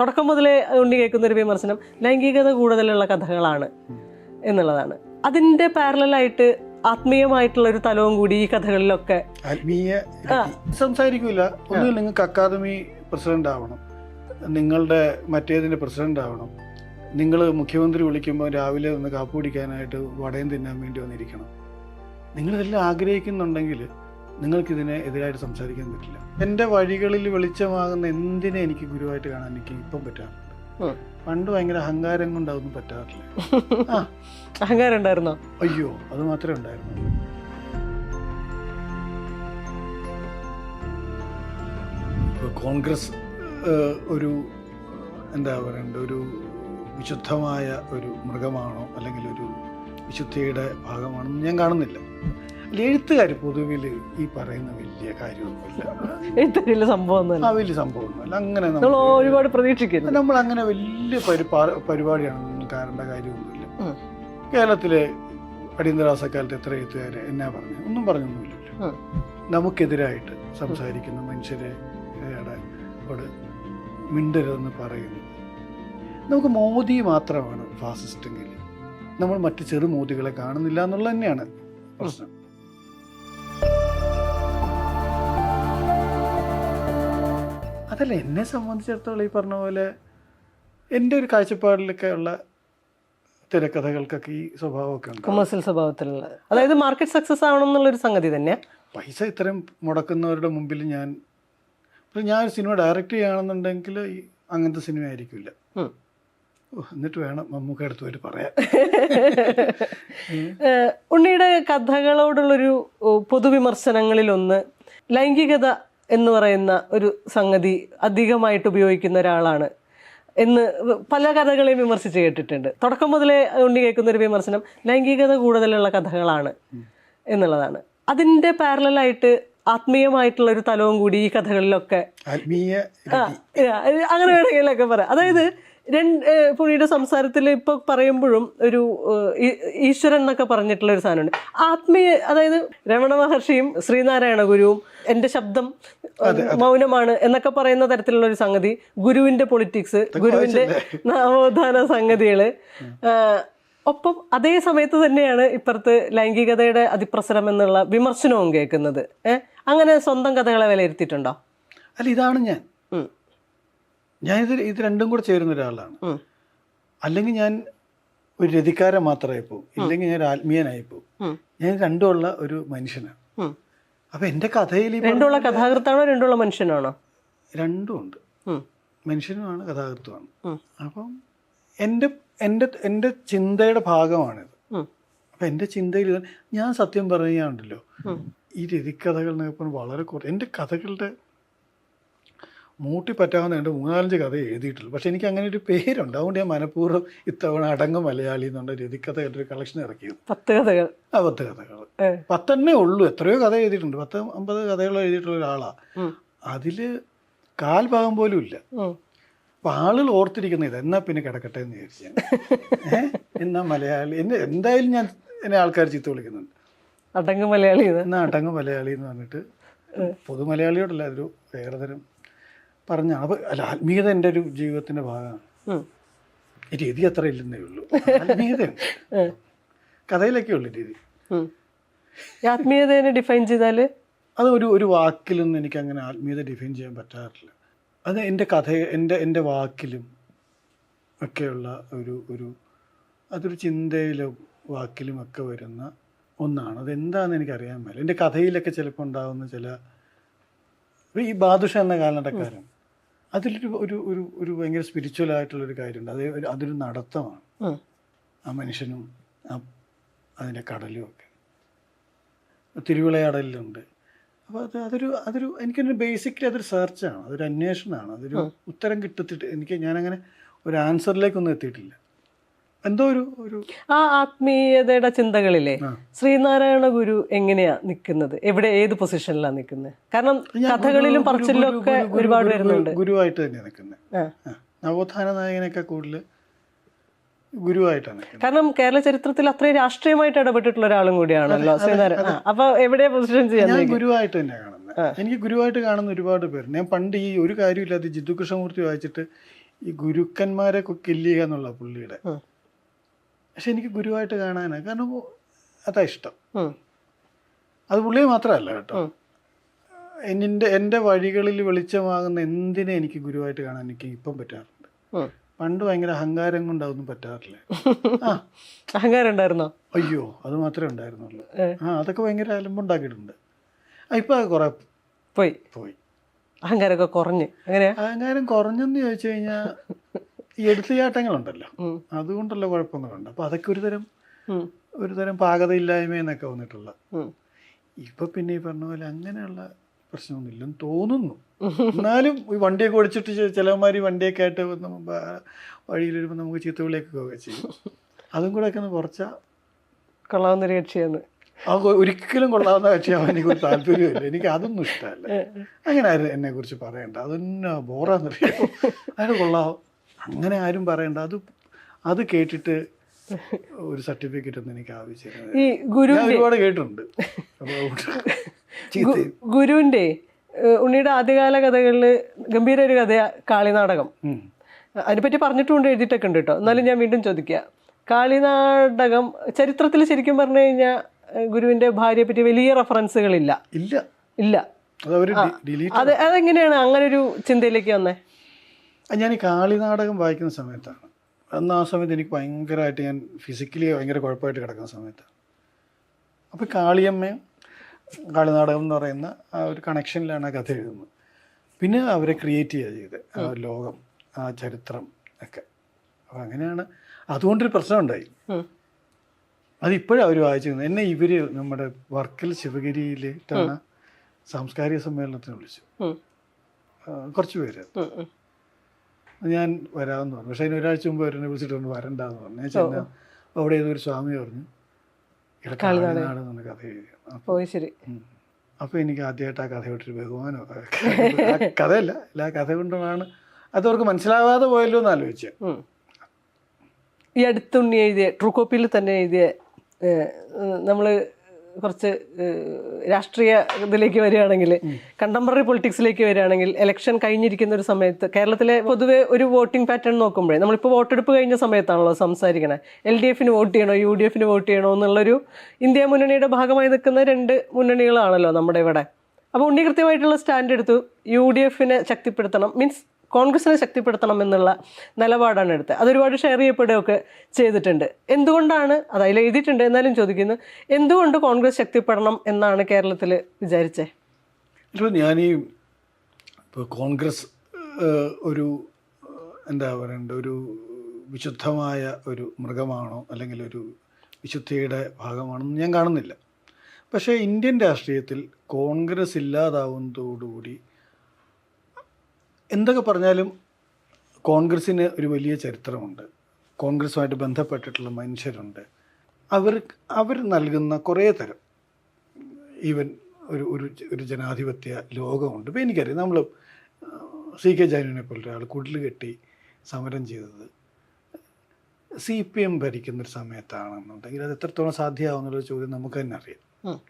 തുടക്കം മുതലേ ഉണ്ണി കേൾക്കുന്ന ഒരു വിമർശനം ലൈംഗികത കൂടുതലുള്ള കഥകളാണ് എന്നുള്ളതാണ്. അതിന്റെ പാരലായിട്ട് ആത്മീയമായിട്ടുള്ള ഒരു തലവും കൂടി ഈ കഥകളിലൊക്കെ ആത്മീയ രീതി. സംസാരിക്കൂല. ഒന്നുകിൽ നിങ്ങൾക്ക് അക്കാദമി പ്രസിഡന്റ് ആവണം. നിങ്ങളുടെ മറ്റേതിന്റെ പ്രസിഡന്റ് ആവണം. നിങ്ങൾ മുഖ്യമന്ത്രി വിളിക്കുമ്പോൾ രാവിലെ ഒന്ന് കാപ്പ് കുടിക്കാനായിട്ട് വടയും തിന്നാൻ വേണ്ടി വന്നിരിക്കണം. നിങ്ങളിതെല്ലാം ആഗ്രഹിക്കുന്നുണ്ടെങ്കിൽ നിങ്ങൾക്കിതിനെ എതിരായിട്ട് സംസാരിക്കാൻ പറ്റില്ല. എന്റെ വഴികളിൽ വെളിച്ചമാകുന്ന എന്തിനെ എനിക്ക് ഗുരുവായിട്ട് കാണാൻ എനിക്ക് ഇപ്പം പറ്റാറുണ്ട്? പണ്ട് ഭയങ്കര അഹങ്കാരം കൊണ്ടാവുന്നു പറ്റാറില്ല. അഹങ്കാരം ഉണ്ടായിരുന്നോ? അയ്യോ അത് മാത്രമേ ഉണ്ടായിരുന്നു കോൺഗ്രസ് ഒരു എന്താ പറയണ്ട ഒരു വിശുദ്ധമായ ഒരു മൃഗമാണോ അല്ലെങ്കിൽ ഒരു വിശുദ്ധിയുടെ ഭാഗമാണോ ഞാൻ കാണുന്നില്ല. എഴുത്തുകാർ പൊതുവിൽ ഈ പറയുന്ന വലിയ കാര്യമൊന്നുമില്ല. എഴുത്തരിയിലെ സംഭവം ആ വലിയ സംഭവമൊന്നുമല്ല. അങ്ങനെ നമ്മൾ ഒരുപാട് പ്രതീക്ഷിക്കുന്നു നമ്മൾ അങ്ങനെ വലിയ പരിപാ- പരിപാടിയാണ് കാണേണ്ട കാര്യമൊന്നുമില്ല. കേരളത്തിലെ അടിയന്തരാവസ്ഥക്കാലത്ത് എത്ര എഴുത്തുകാർ എന്നാ പറഞ്ഞു? ഒന്നും പറഞ്ഞൊന്നുമില്ലല്ലോ നമുക്കെതിരായിട്ട് സംസാരിക്കുന്ന മനുഷ്യരെ ഏടെ ോട് മിണ്ടരുതെന്ന് പറയുന്നു നമുക്ക് മോദി മാത്രമാണ് ഫാസിസ്റ്റെങ്കിൽ നമ്മൾ മറ്റ് ചെറു മോദികളെ കാണുന്നില്ല എന്നുള്ളത് തന്നെയാണ് പ്രശ്നം. അതല്ല എന്നെ സംബന്ധിച്ചിടത്തോളം ഈ പറഞ്ഞ പോലെ എന്റെ ഒരു കാഴ്ചപ്പാടിലൊക്കെ ഉള്ള തിരക്കഥകൾക്കൊക്കെ ഈ സ്വഭാവമൊക്കെ ഉണ്ട്. കൊമേഴ്സ്യൽ സ്വഭാവത്തിലുള്ള അതായത് മാർക്കറ്റ് സക്സസ് ആവണം എന്നുള്ളൊരു സംഗതി തന്നെ പൈസ ഇത്രയും മുടക്കുന്നവരുടെ മുമ്പിൽ ഞാൻ ഇപ്പം ഞാൻ ഒരു സിനിമ ഡയറക്റ്റ് ചെയ്യുകയാണെന്നുണ്ടെങ്കിൽ ഈ അങ്ങനത്തെ സിനിമ ആയിരിക്കില്ല. എന്നിട്ട് വേണം മമ്മൂക്ക അടുത്ത് പോയിട്ട് പറയാം ഉണ്ണിയുടെ കഥകളോടുള്ളൊരു പൊതുവിമർശനങ്ങളിലൊന്ന് ലൈംഗികത എന്ന് പറയുന്ന ഒരു സംഗതി അധികമായിട്ട് ഉപയോഗിക്കുന്ന ഒരാളാണ്. എന്ന് പല കഥകളെയും വിമർശിച്ച് കേട്ടിട്ടുണ്ട്. തുടക്കം മുതലേ ഉണ്ണി കേൾക്കുന്ന ഒരു വിമർശനം ലൈംഗികത കൂടുതലുള്ള കഥകളാണ് എന്നുള്ളതാണ്. അതിന്റെ പാരലായിട്ട് ആത്മീയമായിട്ടുള്ള ഒരു തലവും കൂടി ഈ കഥകളിലൊക്കെ അങ്ങനെ വേണമെങ്കിലൊക്കെ പറയാം. അതായത് രണ്ട് പുള്ളിയുടെ സംസാരത്തിൽ ഇപ്പൊ പറയുമ്പോഴും ഒരു ഈശ്വരൻ എന്നൊക്കെ പറഞ്ഞിട്ടുള്ള ഒരു സാധനമുണ്ട്. ആത്മീയ അതായത് രമണ മഹർഷിയും ശ്രീനാരായണ ഗുരുവും എന്റെ ശബ്ദം മൗനമാണ് എന്നൊക്കെ പറയുന്ന തരത്തിലുള്ള ഒരു സംഗതി ഗുരുവിന്റെ പൊളിറ്റിക്സ് ഗുരുവിന്റെ നവോത്ഥാന സംഗതികൾ. ഒപ്പം അതേ സമയത്ത് തന്നെയാണ് ഇപ്പുറത്ത് ലൈംഗികതയുടെ അതിപ്രസരം എന്നുള്ള വിമർശനവും കേൾക്കുന്നത്. ഏഹ് അങ്ങനെ സ്വന്തം കഥകളെ വിലയിരുത്തിയിട്ടുണ്ടോ? അല്ല ഇതാണ് ഞാൻ. ഞാൻ ഇത് ഇത് രണ്ടും കൂടെ ചേരുന്ന ഒരാളാണ്. അല്ലെങ്കിൽ ഞാൻ ഒരു രതിക്കാരൻ മാത്രമായി പോകും. ഇല്ലെങ്കിൽ ഞാൻ ഒരു ആത്മീയനായി പോകും. ഞാൻ രണ്ടുമുള്ള ഒരു മനുഷ്യനാണ്. അപ്പൊ എന്റെ കഥയിൽ രണ്ടുള്ള കഥാകൃത്താണോ രണ്ടുള്ള മനുഷ്യനാണോ? രണ്ടും ഉണ്ട്. മനുഷ്യനുമാണ് കഥാകൃത്തുമാണ്. അപ്പം എന്റെ എന്റെ എന്റെ ചിന്തയുടെ ഭാഗമാണിത്. അപ്പൊ അപ്പം എന്റെ ചിന്തയിൽ ഞാൻ സത്യം പറയുകയാണല്ലോ. ഈ രതിക്കഥകൾ എന്നൊക്കെ പറഞ്ഞാൽ വളരെ കുറച്ച് എന്റെ കഥകളുടെ മൂട്ടി പറ്റാവുന്ന രണ്ട് മൂന്നാലഞ്ച് കഥ എഴുതിയിട്ടുള്ളൂ. പക്ഷെ എനിക്ക് അങ്ങനെ ഒരു പേരുണ്ട്. അതുകൊണ്ട് ഞാൻ മനഃപൂർവം ഇത്തവണ അടങ്ങ് മലയാളി എന്നുള്ള രതിക്കഥയുടെ ഒരു കളക്ഷൻ ഇറക്കിയത്. പത്ത് കഥകൾ. ആ പത്ത് കഥകൾ. പത്തെണ്ണേ ഉള്ളൂ. എത്രയോ കഥ എഴുതിയിട്ടുണ്ട്. പത്ത് അമ്പത് കഥകൾ എഴുതിയിട്ടുള്ള ഒരാളാണ് അതിൽ അതിൽ കാൽ ഭാഗം പോലും ഇല്ല. അപ്പം ആളുകൾ ഓർത്തിരിക്കുന്ന ഇത് എന്നാൽ പിന്നെ കിടക്കട്ടെ എന്ന് വിചാരിച്ചു ഞാൻ. ഏഹ് എന്നാ മലയാളി? എന്നെ എന്തായാലും ഞാൻ എന്നെ ആൾക്കാർ ചീത്ത വിളിക്കുന്നുണ്ട്. അടങ്ങ് മലയാളി. എന്നാ അടങ്ങ് മലയാളി എന്ന് പറഞ്ഞിട്ട് പൊതു മലയാളിയോടല്ല അതൊരു വേറെ തരം പറഞ്ഞാണ് അവ അല്ല ആത്മീയത എന്റെ ഒരു ജീവിതത്തിന്റെ ഭാഗമാണ്. രീതി അത്ര ഇല്ലെന്നേ ഉള്ളൂ. ആത്മീയത കഥയിലൊക്കെ ഉള്ളു രീതി. ആത്മീയതയെ ഡിഫൈൻ ചെയ്താൽ അത് ഒരു ഒരു വാക്കിലൊന്നും എനിക്ക് അങ്ങനെ ആത്മീയത ഡിഫൈൻ ചെയ്യാൻ പറ്റാറില്ല. അത് എന്റെ കഥ എന്റെ എന്റെ വാക്കിലും ഒക്കെയുള്ള ഒരു ഒരു അതൊരു ചിന്തയിലും വാക്കിലും ഒക്കെ വരുന്ന ഒന്നാണ്. അതെന്താണെന്ന് എനിക്കറിയാൻ മേല. എന്റെ കഥയിലൊക്കെ ചിലപ്പോൾ ഉണ്ടാകുന്ന ചില ഇപ്പൊ ഈ ബാദുഷ എന്ന കാലഘട്ടക്കാരൻ അതിലൊരു ഒരു ഒരു ഒരു ഭയങ്കര സ്പിരിച്വൽ ആയിട്ടുള്ളൊരു കാര്യമുണ്ട്. അത് അതൊരു നടത്തമാണ്. ആ മനുഷ്യനും ആ അതിന്റെ കടലും ഒക്കെ. തിരുവിളയാടലിലുണ്ട്. അപ്പോൾ അത് അതൊരു അതൊരു എനിക്കൊരു ബേസിക്കലി അതൊരു സെർച്ചാണ് അതൊരു അന്വേഷണമാണ്. അതൊരു ഉത്തരം കിട്ടത്തിട്ട് എനിക്ക് ഞാനങ്ങനെ ഒരു ആൻസറിലേക്കൊന്നും എത്തിയിട്ടില്ല. എന്തോ ഒരു ഒരു ആ ആത്മീയതയുടെ ചിന്തകളിലെ. ശ്രീനാരായണ ഗുരു എങ്ങനെയാ നിൽക്കുന്നത്? എവിടെ ഏത് പൊസിഷനിലാണ് നിൽക്കുന്നത് കാരണം കഥകളിലും പറച്ചിലും ഒക്കെ ഒരുപാട് വരുന്നുണ്ട്. ഗുരുവായിട്ട് തന്നെയാണ് നിൽക്കുന്നത്. നവോത്ഥാന നായകനൊക്കെ കൂടുതൽ ഗുരുവായിട്ടാണ് കാരണം കേരള ചരിത്രത്തിൽ അത്രയും രാഷ്ട്രീയമായിട്ട് ഇടപെട്ടിട്ടുള്ള ഒരാളും കൂടിയാണല്ലോ ശ്രീനാരായണ അപ്പൊ എവിടെ പൊസിഷൻ ചെയ്യാൻ ഗുരുവായിട്ട് തന്നെ കാണുന്നത് എനിക്ക് ഗുരുവായിട്ട് കാണുന്ന ഒരുപാട് പേര്. ഞാൻ പണ്ട് ഈ ഒരു കാര്യമില്ലാതെ ജിദ്ദു കൃഷ്ണമൂർത്തി വായിച്ചിട്ട് ഈ ഗുരുക്കന്മാരെ കില്ല് ചെയ്യുക എന്നുള്ള പുള്ളിയുടെ. പക്ഷെ എനിക്ക് ഗുരുവായിട്ട് കാണാനാണ് കാരണം അതാ ഇഷ്ടം. അത് പുള്ളിയെ മാത്രമല്ല കേട്ടോ. എന്നിന്റെ എന്റെ വഴികളിൽ വെളിച്ചമാകുന്ന എന്തിനെ എനിക്ക് ഗുരുവായിട്ട് കാണാൻ എനിക്ക് ഇപ്പം പറ്റാറുണ്ട്. പണ്ട് ഭയങ്കര അഹങ്കാരം കൊണ്ട് അതൊന്നും പറ്റാറില്ല അഹങ്കാരം ഉണ്ടായിരുന്നോ? അയ്യോ അത് മാത്രമേ ഉണ്ടായിരുന്നുള്ളൂ. ആ അതൊക്കെ ഭയങ്കര അലമ്പുണ്ടാക്കിയിട്ടുണ്ട്. ഇപ്പം അത് കുറേ പോയി. പോയി. അഹങ്കാരമൊക്കെ കുറഞ്ഞ്. അങ്ങനെ അഹങ്കാരം കുറഞ്ഞെന്ന് ചോദിച്ചു കഴിഞ്ഞാൽ ഈ എടുത്തുചാട്ടങ്ങളുണ്ടല്ലോ. അതുകൊണ്ടുള്ള കുഴപ്പങ്ങളുണ്ട്. അപ്പോൾ അതൊക്കെ ഒരു തരം. ഒരു തരം പാകതയില്ലായ്മ എന്നൊക്കെ വന്നിട്ടുള്ള ഇപ്പൊ പിന്നെ ഈ പറഞ്ഞ പോലെ അങ്ങനെയുള്ള പ്രശ്നമൊന്നുമില്ലെന്ന് തോന്നുന്നു. എന്നാലും ഈ വണ്ടിയൊക്കെ ഓടിച്ചിട്ട് ചിലവന്മാർ ഈ വണ്ടിയൊക്കെ ആയിട്ട് വഴിയിൽ വരുമ്പോൾ നമുക്ക് ചീത്ത വിളിയൊക്കെ ചെയ്യും. അതും കൂടെ ഒക്കെ ഒന്ന് കുറച്ചാൽ കൊള്ളാവുന്നൊരു കക്ഷിയാണ്. ആ കൊ- ഒരിക്കലും കൊള്ളാവുന്ന കക്ഷിയാവാൻ എനിക്ക് ഒരു താല്പര്യമില്ല എനിക്ക് അതൊന്നും ഇഷ്ടമല്ല. അങ്ങനെ ആരും എന്നെ കുറിച്ച് പറയണ്ട. അതൊന്നും ബോറാന്നറിയോ? അതിന് കൊള്ളാവും? അങ്ങനെ ആരും പറയണ്ട. അത് അത് കേട്ടിട്ട് ഒരു സർട്ടിഫിക്കറ്റ് ഒന്നും എനിക്ക് ആവശ്യമില്ല. ഈ ഗുരു ഞാൻ ഒരുപാട് കേട്ടിട്ടുണ്ട്. ഗുരുവിന്റെ ഉണ്ണിയുടെ ആദ്യകാല കഥകളിൽ ഗംഭീര ഒരു കഥ കാളിനാടകം. അതിനെപ്പറ്റി പറഞ്ഞിട്ടുണ്ട് എഴുതിയിട്ടൊക്കെ ഉണ്ട് കേട്ടോ. എന്നാലും ഞാൻ വീണ്ടും ചോദിക്കുക കാളിനാടകം ചരിത്രത്തിൽ ശരിക്കും പറഞ്ഞു കഴിഞ്ഞാൽ ഗുരുവിന്റെ ഭാര്യയെ പറ്റി വലിയ റെഫറൻസുകളില്ല ഇല്ല. ഇല്ല. അതെങ്ങനെയാണ് അങ്ങനെ ഒരു ചിന്തയിലേക്ക് വന്നേ? ഞാൻ ഈ കാളി നാടകം വായിക്കുന്ന സമയത്താണ്. അന്ന് ആ സമയത്ത് എനിക്ക് ഭയങ്കരമായിട്ട് ഞാൻ ഫിസിക്കലി ഭയങ്കര കുഴപ്പമായിട്ട് കിടക്കുന്ന സമയത്താണ് അപ്പോൾ കാളിയമ്മയും കാളിനാടകം എന്ന് പറയുന്ന ആ ഒരു കണക്ഷനിലാണ് ആ കഥ എഴുതുന്നത്. പിന്നെ അവരെ ക്രിയേറ്റ് ചെയ്യുക ചെയ്ത് ആ ലോകം ആ ചരിത്രം ഒക്കെ. അപ്പോൾ അങ്ങനെയാണ്. അതുകൊണ്ടൊരു പ്രശ്നമുണ്ടായി. അതിപ്പോഴും അവർ വായിച്ചിരുന്നു എന്നെ ഇവർ നമ്മുടെ വർക്കൽ ശിവഗിരിയിലിട്ടാണ് സാംസ്കാരിക സമ്മേളനത്തിന് വിളിച്ചു. കുറച്ച് പേര്. ഞാൻ വരാമെന്ന് പറഞ്ഞു. പക്ഷേ അതിന് ഒരാഴ്ച മുമ്പ് അവരെന്നെ വിളിച്ചിട്ട് പറഞ്ഞു വരണ്ടെന്ന് പറഞ്ഞു. ഞാൻ ചെന്ന അവിടെ ഒരു സ്വാമി പറഞ്ഞു എന്ന കഥ എഴുതി ശരി. അപ്പോൾ എനിക്ക് ആദ്യമായിട്ട് ആ കഥയോട്ടൊരു ബഹുമാനം. കഥയല്ല അല്ല ആ കഥ കൊണ്ടുമാണ് അവർക്ക് മനസ്സിലാവാതെ പോയല്ലോ എന്ന് ആലോചിച്ച്. ഈ അടുത്തുണ്ണി എഴുതിയ ട്രൂ കോപ്പിയിൽ തന്നെ എഴുതിയ നമ്മൾ കുറച്ച് രാഷ്ട്രീയ ഇതിലേക്ക് വരികയാണെങ്കിൽ കണ്ടംപററി പൊളിറ്റിക്സിലേക്ക് വരികയാണെങ്കിൽ ഇലക്ഷൻ കഴിഞ്ഞിരിക്കുന്ന ഒരു സമയത്ത് കേരളത്തിലെ പൊതുവെ ഒരു വോട്ടിംഗ് പാറ്റേൺ നോക്കുമ്പോഴേ നമ്മളിപ്പോൾ വോട്ടെടുപ്പ് കഴിഞ്ഞ സമയത്താണല്ലോ സംസാരിക്കണേ. എൽ ഡി എഫിന് വോട്ട് ചെയ്യണോ യു ഡി എഫിന് വോട്ട് ചെയ്യണോ എന്നുള്ളൊരു ഇന്ത്യ മുന്നണിയുടെ ഭാഗമായി നിൽക്കുന്ന രണ്ട് മുന്നണികളാണല്ലോ നമ്മുടെ ഇവിടെ. അപ്പോൾ ഉണ്ണി കൃത്യമായിട്ടുള്ള സ്റ്റാൻഡ് എടുത്തു യു ഡി എഫിനെ ശക്തിപ്പെടുത്തണം. മീൻസ് കോൺഗ്രസിനെ ശക്തിപ്പെടുത്തണം എന്നുള്ള നിലപാടാണ് എടുത്തത്. അതൊരുപാട് ഷെയർ ചെയ്യപ്പെടുകയൊക്കെ ചെയ്തിട്ടുണ്ട്. എന്തുകൊണ്ടാണ് അത് അതിൽ എഴുതിയിട്ടുണ്ട് എന്നാലും ചോദിക്കുന്നു എന്തുകൊണ്ട് കോൺഗ്രസ് ശക്തിപ്പെടണം എന്നാണ് കേരളത്തിൽ വിചാരിച്ചേ? ഞാൻ ഈ ഇപ്പോൾ കോൺഗ്രസ് ഒരു എന്താ പറയണ്ട ഒരു വിശുദ്ധമായ ഒരു മൃഗമാണോ അല്ലെങ്കിൽ ഒരു വിശുദ്ധിയുടെ ഭാഗമാണെന്ന് ഞാൻ കാണുന്നില്ല. പക്ഷേ ഇന്ത്യൻ രാഷ്ട്രീയത്തിൽ കോൺഗ്രസ് ഇല്ലാതാവുന്നതോടുകൂടി എന്തൊക്കെ പറഞ്ഞാലും കോൺഗ്രസ്സിന് ഒരു വലിയ ചരിത്രമുണ്ട്. കോൺഗ്രസ്സുമായിട്ട് ബന്ധപ്പെട്ടിട്ടുള്ള മനുഷ്യരുണ്ട്. അവർ അവർ നൽകുന്ന കുറേ തരം. ഈവൻ ഒരു ഒരു ഒരു ജനാധിപത്യ ലോകമുണ്ട്. ഇപ്പോൾ എനിക്കറിയാം നമ്മൾ സി കെ ജാനുവിനെ പോലെ ഒരാൾ കുടിൽ കെട്ടി സമരം ചെയ്തത്. സി പി എം ഭരിക്കുന്നൊരു സമയത്താണെന്നുണ്ടെങ്കിൽ അത് എത്രത്തോളം സാധ്യമാവുന്നുള്ള ചോദ്യം നമുക്ക് തന്നെ അറിയാം.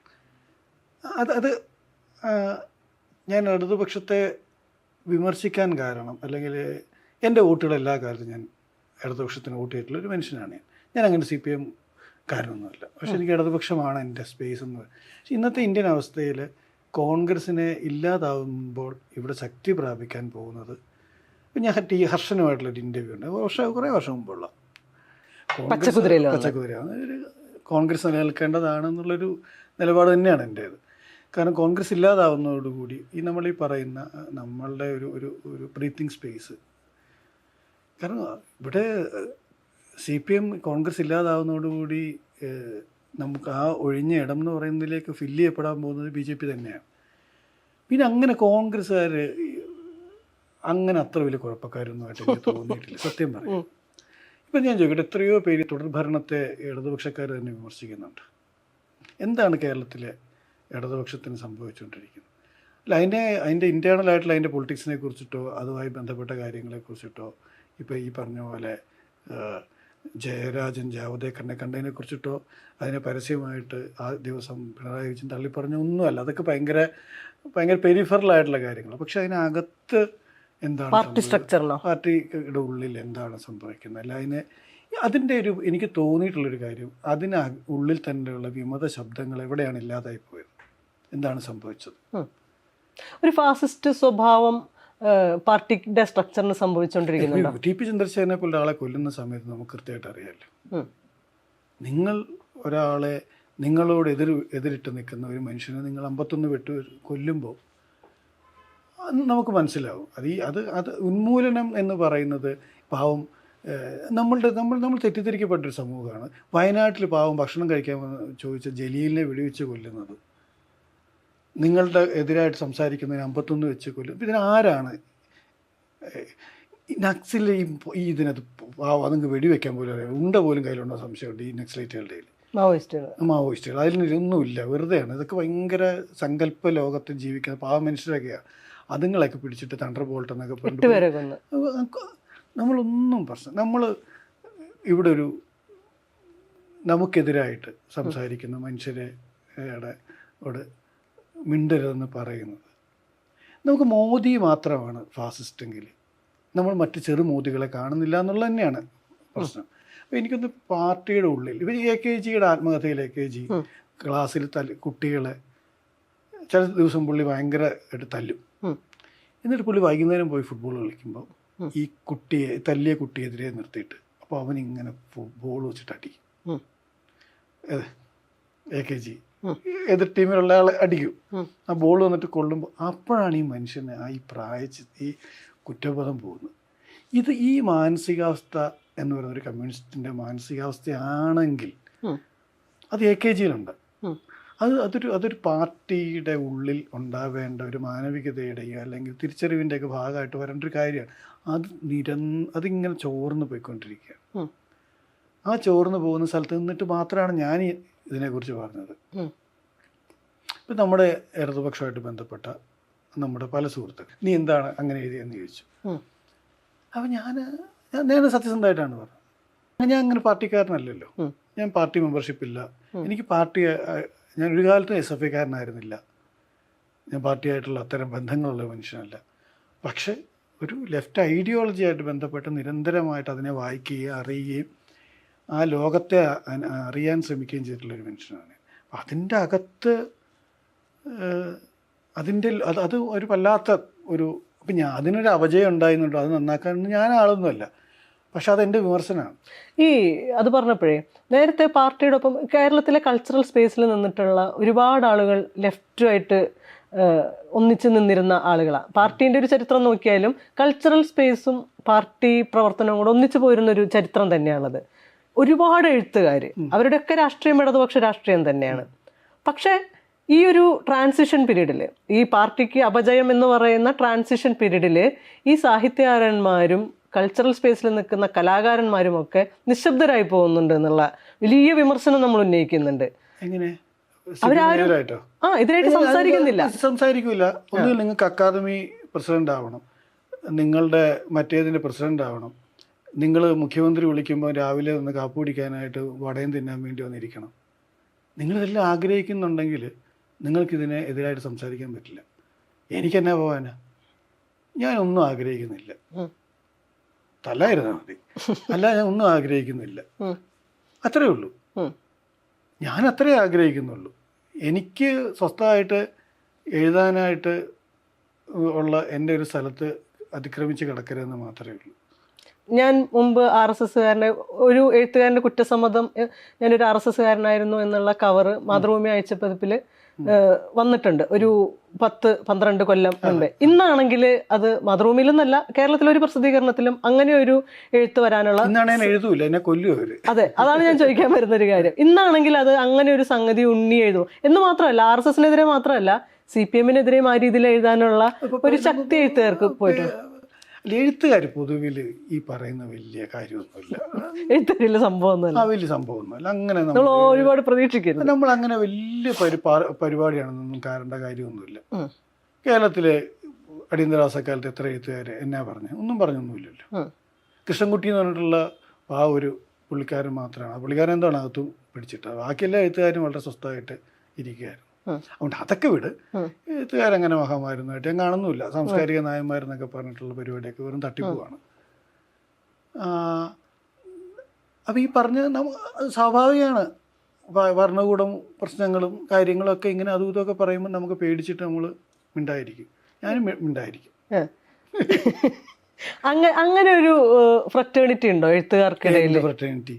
അത് അത് ഞാൻ ഇടതുപക്ഷത്തെ വിമർശിക്കാൻ കാരണം അല്ലെങ്കിൽ എന്റെ വോട്ടുകൾ എല്ലാ കാലത്തും ഞാൻ ഇടതുപക്ഷത്തിന് വോട്ട് ചെയ്തിട്ടുള്ള ഒരു മനുഷ്യനാണ് ഞാൻ. ഞാൻ അങ്ങനെ സി പി എം കാരണമൊന്നുമല്ല പക്ഷെ എനിക്ക് ഇടതുപക്ഷമാണ് എന്റെ സ്പേസ് എന്ന് പക്ഷെ ഇന്നത്തെ ഇന്ത്യൻ അവസ്ഥയിൽ കോൺഗ്രസിനെ ഇല്ലാതാവുമ്പോൾ ഇവിടെ ശക്തി പ്രാപിക്കാൻ പോകുന്നത് ഇപ്പം ഞാൻ ടി ഹർഷനുമായിട്ടുള്ളൊരു ഇന്റർവ്യൂ ഉണ്ട്. വർഷം കുറേ വർഷം മുമ്പുള്ള. പച്ചക്കുതിരയാണ്. കോൺഗ്രസ് നിലനിൽക്കേണ്ടതാണെന്നുള്ളൊരു നിലപാട് തന്നെയാണ് എന്റേത്. കാരണം കോൺഗ്രസ് ഇല്ലാതാവുന്നതോടുകൂടി ഈ നമ്മൾ ഈ പറയുന്ന നമ്മളുടെ ഒരു ഒരു ഒരു ബ്രീത്തിങ് സ്പേസ് കാരണം ഇവിടെ സി പി എം കോൺഗ്രസ് ഇല്ലാതാവുന്നതോടുകൂടി നമുക്ക് ആ ഒഴിഞ്ഞ ഇടം എന്ന് പറയുന്നതിലേക്ക് ഫില്ല് ചെയ്യപ്പെടാൻ പോകുന്നത് ബി ജെ പി തന്നെയാണ്. പിന്നെ അങ്ങനെ കോൺഗ്രസ്സുകാർ അങ്ങനെ അത്ര വലിയ കുഴപ്പക്കാരൊന്നുമായിട്ട് എനിക്ക് തോന്നിയിട്ടില്ല. സത്യം പറയും. ഇപ്പം ഞാൻ ചോദിക്കട്ടെ എത്രയോ പേര് തുടർഭരണത്തെ ഇടതുപക്ഷക്കാർ തന്നെ വിമർശിക്കുന്നുണ്ട്. എന്താണ് കേരളത്തിലെ ഇടതുപക്ഷത്തിന് സംഭവിച്ചുകൊണ്ടിരിക്കുന്നത് അല്ല അതിന്റെ അതിന്റെ ഇന്റേർണലായിട്ടുള്ള അതിന്റെ പൊളിറ്റിക്സിനെ കുറിച്ചിട്ടോ അതുമായി ബന്ധപ്പെട്ട കാര്യങ്ങളെ കുറിച്ചിട്ടോ ഇപ്പോൾ ഈ പറഞ്ഞ പോലെ ജയരാജൻ ജാവദേക്കറിനെ കണ്ടതിനെ കുറിച്ചിട്ടോ അതിനെ പരസ്യമായിട്ട് ആ ദിവസം പിണറായി വിജയൻ തള്ളിപ്പറഞ്ഞ ഒന്നുമല്ല. അതൊക്കെ ഭയങ്കര ഭയങ്കര പെരിഫറൽ ആയിട്ടുള്ള കാര്യങ്ങൾ പക്ഷെ അതിനകത്ത് എന്താണ് പാർട്ടി സ്ട്രക്ചറിലോ പാർട്ടിയുടെ ഉള്ളിൽ എന്താണ് സംഭവിക്കുന്നത്? അല്ല അതിനെ അതിന്റെ ഒരു എനിക്ക് തോന്നിയിട്ടുള്ളൊരു കാര്യം അതിന് ഉള്ളിൽ തന്നെയുള്ള വിമത ശബ്ദങ്ങൾ എവിടെയാണ് ഇല്ലാതായി പോയത്? എന്താണ് സംഭവിച്ചത്? ഒരു ഫാസിസ്റ്റ് സ്വഭാവം പാർട്ടിയുടെ സ്ട്രക്ചറിന് സംഭവിച്ചുകൊണ്ടിരിക്കുന്നുണ്ടോ ടി പി ചന്ദ്രശേഖരനെ പോലെ ഒരാളെ കൊല്ലുന്ന സമയത്ത് നമുക്ക് കൃത്യമായിട്ട് അറിയാമല്ലോ നിങ്ങൾ ഒരാളെ നിങ്ങളോട് എതിർ എതിരിട്ട് നിൽക്കുന്ന ഒരു മനുഷ്യനെ നിങ്ങൾ അമ്പത്തൊന്ന് വെട്ട് കൊല്ലുമ്പോൾ നമുക്ക് മനസ്സിലാവും. അത് ഈ അത് അത് ഉന്മൂലനം എന്ന് പറയുന്നത് പാവം നമ്മളുടെ നമ്മൾ നമ്മൾ തെറ്റിദ്ധരിക്കപ്പെട്ടൊരു സമൂഹമാണ്. വയനാട്ടിൽ പാവം ഭക്ഷണം കഴിക്കാൻ ചോദിച്ച ജലീലിനെ വെടിവെച്ച് കൊല്ലുന്നത്. നിങ്ങളുടെ എതിരായിട്ട് സംസാരിക്കുന്നതിന് അമ്പത്തൊന്ന് വെച്ച് കൊല്ലും ഇതിന് ആരാണ് ഏഹ്, ഈ നക്സൽ ഈ ഇതിനകത്ത് അതങ്ങ് വെടിവെക്കാൻ പോലും അറിയാം. ഉണ്ട പോലും കയ്യിലുണ്ടോ സംശയമുണ്ട് ഈ നക്സലൈറ്റുകളുടെ മാവോയിസ്റ്റുകൾ. മാവോയിസ്റ്റുകൾ. അതിലൊന്നുമില്ല വെറുതെയാണ്. ഇതൊക്കെ ഭയങ്കര സങ്കല്പ ലോകത്തിൽ ജീവിക്കുന്ന പാവ മനുഷ്യരൊക്കെയാണ് അതുങ്ങളൊക്കെ പിടിച്ചിട്ട് തണ്ടർ ബോൾട്ട് എന്നൊക്കെ കൊന്ന്. നമ്മളൊന്നും പ്രശ്നം നമ്മൾ ഇവിടെ ഒരു നമുക്കെതിരായിട്ട് സംസാരിക്കുന്ന മനുഷ്യരെ ഇവിടെ മിണ്ടരുതെന്ന് പറയുന്നത്. നമുക്ക് മോദി മാത്രമാണ് ഫാസിസ്റ്റെങ്കിൽ. നമ്മൾ മറ്റ് ചെറു മോദികളെ കാണുന്നില്ല എന്നുള്ളത് തന്നെയാണ് പ്രശ്നം. അപ്പോൾ എനിക്കൊന്ന് പാർട്ടിയുടെ ഉള്ളിൽ ഇവർ എ കെ ജിയുടെ ആത്മകഥയിൽ എ കെ ജി ക്ലാസ്സിൽ തല്ലി കുട്ടികളെ ചില ദിവസം പുള്ളി ഭയങ്കര ആയിട്ട് തല്ലും. എന്നിട്ട് പുള്ളി വൈകുന്നേരം പോയി ഫുട്ബോൾ കളിക്കുമ്പോൾ ഈ കുട്ടിയെ തല്ലിയ കുട്ടിയെതിരെ നിർത്തിയിട്ട് അപ്പോൾ അവൻ ഇങ്ങനെ ബോൾ വെച്ചിട്ട് അടിക്കും. A K G. എതിർ ടീമിലുള്ള ആളെ അടിക്കും. ആ ബോൾ വന്നിട്ട് കൊള്ളുമ്പോൾ അപ്പോഴാണ് ഈ മനുഷ്യന് ആ ഈ പ്രായച്ച് ഈ കുറ്റബോധം പോകുന്നത്. ഇത് ഈ മാനസികാവസ്ഥ എന്ന് പറയുന്ന ഒരു കമ്മ്യൂണിസ്റ്റിന്റെ മാനസികാവസ്ഥയാണെങ്കിൽ അത് എ കെ ജിയിലുണ്ട്. അത് അതൊരു അതൊരു പാർട്ടിയുടെ ഉള്ളിൽ ഉണ്ടാവേണ്ട ഒരു മാനവികതയുടെയോ അല്ലെങ്കിൽ തിരിച്ചറിവിന്റെയൊക്കെ ഭാഗമായിട്ട് വരേണ്ട ഒരു കാര്യമാണ്. അത് നിരൻ അതിങ്ങനെ ചോർന്ന് പോയിക്കൊണ്ടിരിക്കുകയാണ്. ആ ചോർന്ന് പോകുന്ന സ്ഥലത്ത് നിന്നിട്ട് മാത്രമാണ് ഞാൻ ഇതിനെക്കുറിച്ച് പറഞ്ഞത്. ഇപ്പം നമ്മുടെ ഇടതുപക്ഷമായിട്ട് ബന്ധപ്പെട്ട നമ്മുടെ പല സുഹൃത്തുക്കൾ നീ എന്താണ് അങ്ങനെ എഴുതിയെന്ന് ചോദിച്ചു. അപ്പം ഞാൻ ഞാൻ നേരെ സത്യസന്ധമായിട്ടാണ് പറഞ്ഞത് ഞാൻ അങ്ങനെ പാർട്ടിക്കാരനല്ലല്ലോ. ഞാൻ പാർട്ടി മെമ്പർഷിപ്പ് ഇല്ല. എനിക്ക് പാർട്ടി ഞാൻ ഒരു കാലത്തും എസ് എഫ് ഐക്കാരനായിരുന്നില്ല ഞാൻ പാർട്ടിയായിട്ടുള്ള അത്തരം ബന്ധങ്ങളുള്ള മനുഷ്യനല്ല പക്ഷേ ഒരു ലെഫ്റ്റ് ഐഡിയോളജിയായിട്ട് ബന്ധപ്പെട്ട് നിരന്തരമായിട്ട് അതിനെ വായിക്കുകയും അറിയുകയും ആ ലോകത്തെ അറിയാൻ ശ്രമിക്കുകയും ചെയ്തിട്ടുള്ള ഒരു മനുഷ്യനാണ്. അതിന്റെ അകത്ത് അതിന്റെ അത് അത് ഒരു വല്ലാത്ത ഒരു അപ്പം ഞാൻ അതിനൊരു അപജയം ഉണ്ടായിരുന്നുണ്ടോ? അത് നന്നാക്കാൻ ഞാൻ ആളൊന്നുമല്ല. പക്ഷെ അതെന്റെ വിമർശനമാണ്. ഈ അത് പറഞ്ഞപ്പോഴേ നേരത്തെ പാർട്ടിയുടെ ഒപ്പം കേരളത്തിലെ കൾച്ചറൽ സ്പേസിൽ നിന്നിട്ടുള്ള ഒരുപാട് ആളുകൾ ലെഫ്റ്റുമായിട്ട് ഒന്നിച്ചു നിന്നിരുന്ന ആളുകളാണ് പാർട്ടീന്റെ ഒരു ചരിത്രം നോക്കിയാലും കൾച്ചറൽ സ്പേസും പാർട്ടി പ്രവർത്തനവും കൂടെ ഒന്നിച്ചു പോയിരുന്ന ഒരു ചരിത്രം തന്നെയാണത്. ഒരുപാട് എഴുത്തുകാർ അവരുടെയൊക്കെ രാഷ്ട്രീയം ഇടതുപക്ഷ രാഷ്ട്രീയം തന്നെയാണ്. പക്ഷേ ഈ ഒരു ട്രാൻസിഷൻ പീരീഡിൽ ഈ പാർട്ടിക്ക് അപജയം എന്ന് പറയുന്ന ട്രാൻസിഷൻ പീരീഡിൽ ഈ സാഹിത്യകാരന്മാരും കൾച്ചറൽ സ്പേസിൽ നിൽക്കുന്ന കലാകാരന്മാരും ഒക്കെ നിശബ്ദരായി പോകുന്നുണ്ട് എന്നുള്ള വലിയ വിമർശനം നമ്മൾ ഉന്നയിക്കുന്നുണ്ട്. എങ്ങനെ? അവരാരും- ആ ഇതിനായിട്ട് സംസാരിക്കുന്നില്ല. സംസാരിക്കില്ല ഒന്നുകിൽ നിങ്ങൾക്ക് അക്കാദമി പ്രസിഡന്റ് ആവണം നിങ്ങളുടെ മറ്റേതിന്റെ പ്രസിഡന്റ് ആവണം നിങ്ങൾ മുഖ്യമന്ത്രി വിളിക്കുമ്പോൾ രാവിലെ ഒന്ന് കാപ്പ് കുടിക്കാനായിട്ട് വടയം തിന്നാൻ വേണ്ടി വന്നിരിക്കണം. നിങ്ങളിതെല്ലാം ആഗ്രഹിക്കുന്നുണ്ടെങ്കിൽ നിങ്ങൾക്കിതിനെ എതിരായിട്ട് സംസാരിക്കാൻ പറ്റില്ല. എനിക്കെന്നാ പോവാന ഞാനൊന്നും ആഗ്രഹിക്കുന്നില്ല. ഉം. തല്ലായിരുന്നാൽ മതി. അല്ല ഞാൻ ഒന്നും ആഗ്രഹിക്കുന്നില്ല. അത്രേ ഉള്ളൂ. ഞാൻ അത്രേ ആഗ്രഹിക്കുന്നുള്ളൂ. എനിക്ക് സ്വസ്ഥമായിട്ട് എഴുതാനായിട്ട് ഉള്ള എന്റെ ഒരു സ്ഥലത്ത് അതിക്രമിച്ച് കിടക്കരുതെന്ന് മാത്രമേ ഉള്ളൂ. ഞാൻ മുമ്പ് ആർ എസ് എസ്സുകാരനെ ഒരു എഴുത്തുകാരന്റെ കുറ്റസമ്മതം ഞാനൊരു ആർ എസ് എസ്സുകാരനായിരുന്നു എന്നുള്ള കവറ് മാതൃഭൂമി അയച്ച പതിപ്പിൽ വന്നിട്ടുണ്ട്. ഒരു പത്ത് പന്ത്രണ്ട് കൊല്ലം ഉണ്ട് ഇന്നാണെങ്കിൽ അത് മാതൃഭൂമിയിൽ നിന്നല്ല കേരളത്തിലെ ഒരു പ്രസിദ്ധീകരണത്തിലും അങ്ങനെ ഒരു എഴുത്ത് വരാനുള്ള എഴുതൂല എന്നെ കൊല്ലും അതെ അതാണ് ഞാൻ ചോദിക്കാൻ വരുന്ന ഒരു കാര്യം. ഇന്നാണെങ്കിൽ അത് അങ്ങനെ ഒരു സംഗതി ഉണ്ണി എഴുതും. എന്ന് മാത്രമല്ല ആർ എസ് എസിനെതിരെ മാത്രമല്ല സി പി എമ്മിനെതിരെയും ആ രീതിയിൽ എഴുതാനുള്ള ഒരു ശക്തി എഴുത്തുകാർക്ക് പോയിട്ടുണ്ട്. അല്ല, എഴുത്തുകാർ പൊതുവിൽ ഈ പറയുന്ന വലിയ കാര്യമൊന്നുമില്ല. എഴുത്തരില്ല സംഭവം ആ വലിയ സംഭവമൊന്നുമല്ല. അങ്ങനെ നമ്മൾ ഒരുപാട് പ്രതീക്ഷിക്കുന്നു നമ്മൾ അങ്ങനെ വലിയ പരിപാടിയാണെന്നൊന്നും കാണേണ്ട കാര്യമൊന്നുമില്ല. കേരളത്തിലെ അടിയന്തരാവസ്ഥക്കാലത്ത് എത്ര എഴുത്തുകാർ എന്നാ പറഞ്ഞു? ഒന്നും പറഞ്ഞൊന്നുമില്ലല്ലോ. കൃഷ്ണൻകുട്ടി എന്ന് പറഞ്ഞിട്ടുള്ള ആ ഒരു പുള്ളിക്കാരൻ മാത്രമാണ്. ആ പുള്ളിക്കാരൻ എന്താണ് അകത്തും പിടിച്ചിട്ട്. ബാക്കിയെല്ലാ എഴുത്തുകാരും വളരെ സ്വസ്ഥമായിട്ട് ഇരിക്കുകയായിരുന്നു. അതുകൊണ്ട് അതൊക്കെ വിട്. എഴുത്തുകാരങ്ങനെ മഹാമാരുന്നതായിട്ട് ഞാൻ കാണുന്നില്ല സാംസ്കാരിക നായന്മാരെന്നൊക്കെ പറഞ്ഞിട്ടുള്ള പരിപാടിയൊക്കെ വെറും തട്ടിപ്പോവാണ്. അപ്പോൾ ഈ പറഞ്ഞ സ്വാഭാവികമാണ്. ഭരണകൂടം പ്രശ്നങ്ങളും കാര്യങ്ങളും ഒക്കെ ഇങ്ങനെ അതും ഇതൊക്കെ പറയുമ്പോൾ നമുക്ക് പേടിച്ചിട്ട് നമ്മൾ മിണ്ടായിരിക്കും. ഞാനും മിണ്ടായിരിക്കും. അങ്ങനെ ഒരു ഫ്രറ്റേണിറ്റി ഉണ്ടോ എഴുത്തുകാർക്കിടയിൽ ഫ്രട്ടേണിറ്റി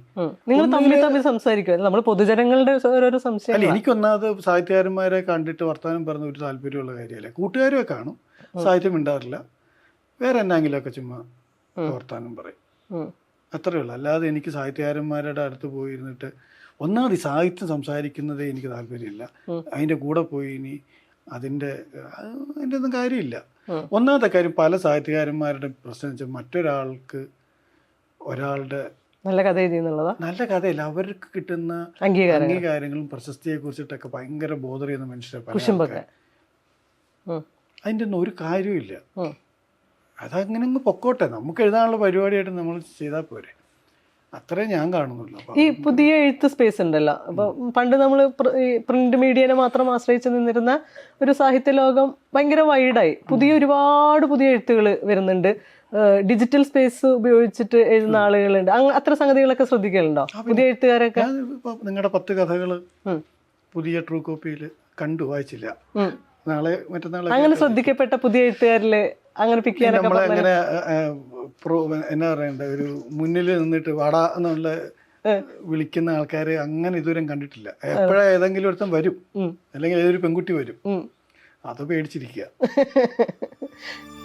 നിങ്ങൾ തമ്മിൽ തമ്മിൽ സംസാരിക്കുമല്ലോ നമ്മൾ പൊതുജനങ്ങളുടെ ഓരോരോ സംശയം അല്ല എനിക്കൊന്നാമത് സാഹിത്യകാരന്മാരെ കണ്ടിട്ട് വർത്തമാനം പറഞ്ഞ ഒരു താല്പര്യമുള്ള കാര്യമല്ല. കൂട്ടുകാരെ കാണും. സാഹിത്യം ഉണ്ടാവില്ല വേറെ എന്നാങ്കിലൊക്കെ ചുമ്മാ വർത്തമാനം പറയും. അത്രയേ ഉള്ളൂ. അല്ലാതെ എനിക്ക് സാഹിത്യകാരന്മാരുടെ അടുത്ത് പോയിരുന്നിട്ട് ഒന്നാമത് സാഹിത്യം സംസാരിക്കുന്നതേ എനിക്ക് താല്പര്യമില്ല. അതിന്റെ കൂടെ പോയി ഇനി അതിന്റെ അതിന്റെ അതിന്റെ ഒന്നും കാര്യമില്ല. ഒന്നാമത്തെ കാര്യം പല സാഹിത്യകാരന്മാരുടെ പ്രശ്നം വെച്ചാൽ മറ്റൊരാൾക്ക് ഒരാളുടെ നല്ല കഥ നല്ല കഥയില്ല. അവർക്ക് കിട്ടുന്ന അംഗീകാരം അംഗീകാരങ്ങളും പ്രശസ്തിയെ കുറിച്ചിട്ടൊക്കെ ഭയങ്കര ബോധർ ചെയ്യുന്ന മനുഷ്യരെ അതിന്റെ ഒന്നും ഒരു കാര്യമില്ല ഇല്ല അതങ്ങനെ അങ്ങ് പൊക്കോട്ടെ. നമുക്ക് എഴുതാനുള്ള പരിപാടിയായിട്ട് നമ്മൾ ചെയ്താൽ പോരെ. അത്രേ ഞാൻ കാണുന്നുള്ളൂ. ഈ പുതിയ എഴുത്ത് സ്പേസ് ഉണ്ടല്ലോ. അപ്പൊ പണ്ട് നമ്മൾ പ്രിന്റ് മീഡിയനെ മാത്രം ആശ്രയിച്ച് നിന്നിരുന്ന ഒരു സാഹിത്യ ലോകം ഭയങ്കര വൈഡായി പുതിയ ഒരുപാട് പുതിയ എഴുത്തുകൾ വരുന്നുണ്ട്. ഡിജിറ്റൽ സ്പേസ് ഉപയോഗിച്ചിട്ട് എഴുതുന്ന ആളുകളുണ്ട്. അത്ര സംഗതികളൊക്കെ ശ്രദ്ധിക്കലുണ്ടോ? പുതിയ എഴുത്തുകാരൊക്കെ? നിങ്ങളുടെ പത്ത് കഥകൾ പുതിയ ട്രൂ കോപ്പിയിൽ കണ്ടു വായിച്ചില്ല. നാളെ മറ്റന്നാളെ അങ്ങനെ ശ്രദ്ധിക്കപ്പെട്ട പുതിയ എഴുത്തുകാരിൽ അങ്ങനെ പിക്ക് ചെയ്യാനൊക്കെ എന്നാ പറയണ്ട ഒരു മുന്നിൽ നിന്നിട്ട് വാടാ എന്നുള്ള വിളിക്കുന്ന ആൾക്കാരെ അങ്ങനെ ഇതുവരെ കണ്ടിട്ടില്ല. എപ്പോഴാ ഏതെങ്കിലും ഒരുത്തൻ വരും? അല്ലെങ്കിൽ ഏതൊരു പെൺകുട്ടി വരും. അത് പേടിച്ചിരിക്കുക